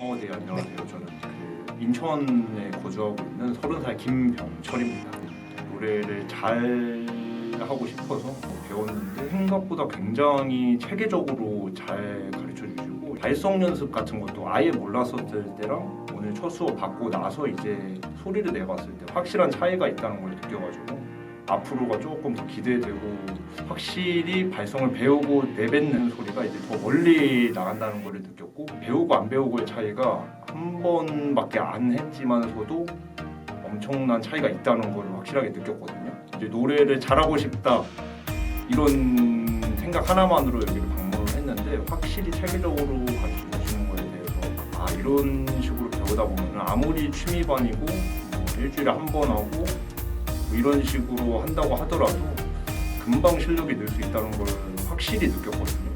어, 네 안녕하세요. 저는 그 인천에 거주하고 있는 서른 살 김병철입니다. 노래를 잘 하고 싶어서 배웠는데 생각보다 굉장히 체계적으로 잘 가르쳐 주시고 발성 연습 같은 것도 아예 몰랐었을 때랑 오늘 첫 수업 받고 나서 이제 소리를 내봤을 때 확실한 차이가 있다는 걸 느껴가지고 앞으로가 조금 더 기대되고 확실히 발성을 배우고 내뱉는 소리가 이제 더 멀리 나간다는 걸 느꼈고 배우고 안 배우고의 차이가 한 번밖에 안 했지만서도 엄청난 차이가 있다는 걸 확실하게 느꼈거든요. 이제 노래를 잘하고 싶다 이런 생각 하나만으로 여기를 방문을 했는데 확실히 체계적으로 가르쳐 주시는 거에 대해서 아 이런 식으로 배우다 보면 아무리 취미반이고 뭐 일주일에 한 번 하고 뭐 이런 식으로 한다고 하더라도 금방 실력이 늘 수 있다는 걸 확실히 느꼈거든요.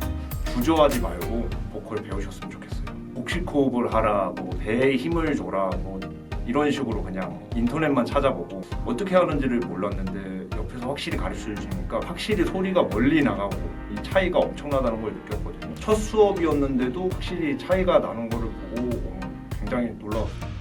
주저하지 말고 보컬 배우셨으면 좋겠어요. 복식 호흡을 하라, 뭐 배에 힘을 줘라, 뭐 이런 식으로 그냥 인터넷만 찾아보고 어떻게 하는지를 몰랐는데 옆에서 확실히 가르쳐 주시니까 확실히 소리가 멀리 나가고 이 차이가 엄청나다는 걸 느꼈거든요. 첫 수업이었는데도 확실히 차이가 나는 거를 보고 어, 굉장히 놀라웠어요.